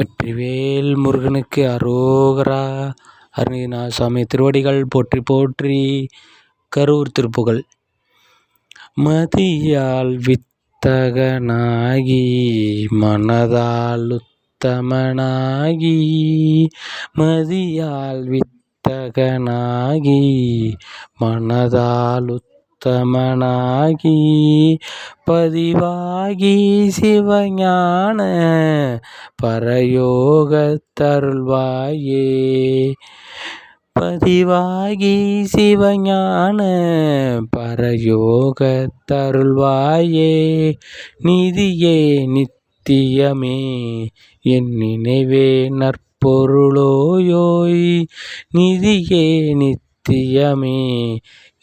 வெற்றிவேல் முருகனுக்கு அரோகரா. அருணகிரிநாத சுவாமி திருவடிகள் போற்றி போற்றி. கரூர் திருப்புகள் மதியால் வித்தகனாகி மனதால் உத்தமனாகி மதியால் வித்தகனாகி மனதால் உத்தமனாகி பதிவாகி சிவஞான பரயோகத்தருள்வாயே. பதிவாகி சிவஞான பரயோகத்தருள்வாயே. நிதியே நித்தியமே என் நினைவே நற்பொருளோயோய். நிதியே நித்தியமே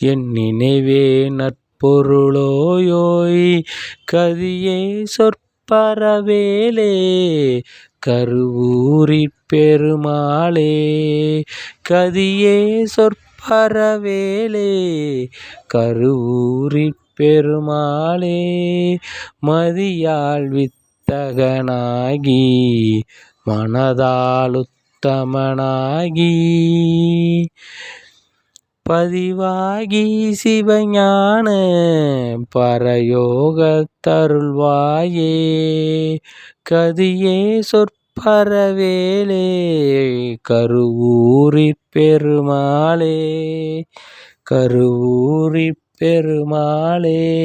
என் நினைவே நட்பொருளோயோய் கதியே சொற்பரவேலே கருவூரி பெருமாளே கதியே சொற்பரவேலே கருவூரி பெருமாளே மதியாள் வித்தகனாகி மனதாலுத்தமனாகி பதிவாகி சிவஞான பரயோகத்தருள்வாயே. கதியே சொற்பரவேலே கருவூரி பெருமாளே கருவூரி பெருமாளே.